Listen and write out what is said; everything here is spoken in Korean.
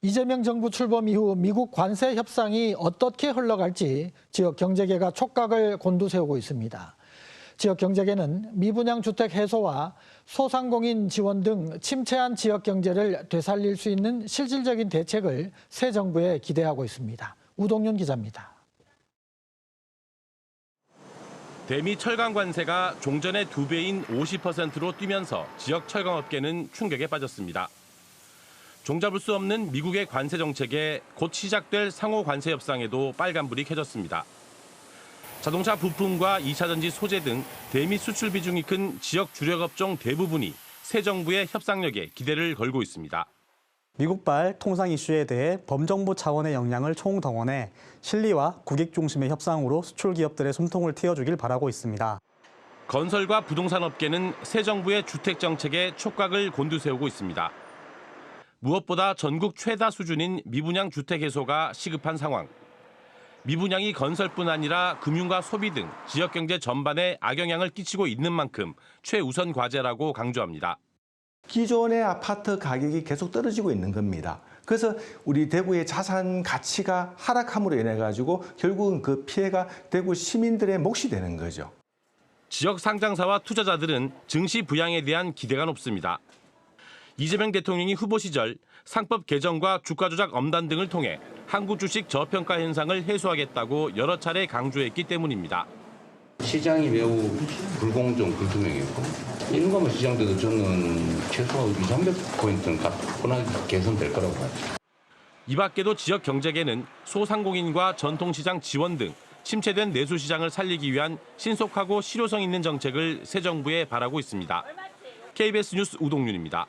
이재명 정부 출범 이후 미국 관세 협상이 어떻게 흘러갈지 지역 경제계가 촉각을 곤두세우고 있습니다. 지역 경제계는 미분양 주택 해소와 소상공인 지원 등 침체한 지역 경제를 되살릴 수 있는 실질적인 대책을 새 정부에 기대하고 있습니다. 우동윤 기자입니다. 대미 철강 관세가 종전의 두 배인 50%로 뛰면서 지역 철강업계는 충격에 빠졌습니다. 종잡을 수 없는 미국의 관세 정책에 곧 시작될 상호 관세 협상에도 빨간불이 켜졌습니다. 자동차 부품과 2차 전지 소재 등 대미 수출 비중이 큰 지역 주력 업종 대부분이 새 정부의 협상력에 기대를 걸고 있습니다. 미국발 통상 이슈에 대해 범정부 차원의 역량을 총동원해 실리와 국익 중심의 협상으로 수출 기업들의 숨통을 틔워주길 바라고 있습니다. 건설과 부동산 업계는 새 정부의 주택 정책에 촉각을 곤두세우고 있습니다. 무엇보다 전국 최다 수준인 미분양 주택 해소가 시급한 상황. 미분양이 건설뿐 아니라 금융과 소비 등 지역 경제 전반에 악영향을 끼치고 있는 만큼 최우선 과제라고 강조합니다. 기존의 아파트 가격이 계속 떨어지고 있는 겁니다. 그래서 우리 대구의 자산 가치가 하락함으로 인해 가지고 결국은 그 피해가 대구 시민들의 몫이 되는 거죠. 지역 상장사와 투자자들은 증시 부양에 대한 기대가 높습니다. 이재명 대통령이 후보 시절 상법 개정과 주가 조작 엄단 등을 통해 한국 주식 저평가 현상을 해소하겠다고 여러 차례 강조했기 때문입니다. 시장이 매우 불공정, 불투명했고 인감은 시장돼도 저는 최소 2, 300포인트는 가뿐하게 개선될 거라고 봐요. 이 밖에도 지역 경제계는 소상공인과 전통시장 지원 등 침체된 내수시장을 살리기 위한 신속하고 실효성 있는 정책을 새 정부에 바라고 있습니다. KBS 뉴스 우동윤입니다.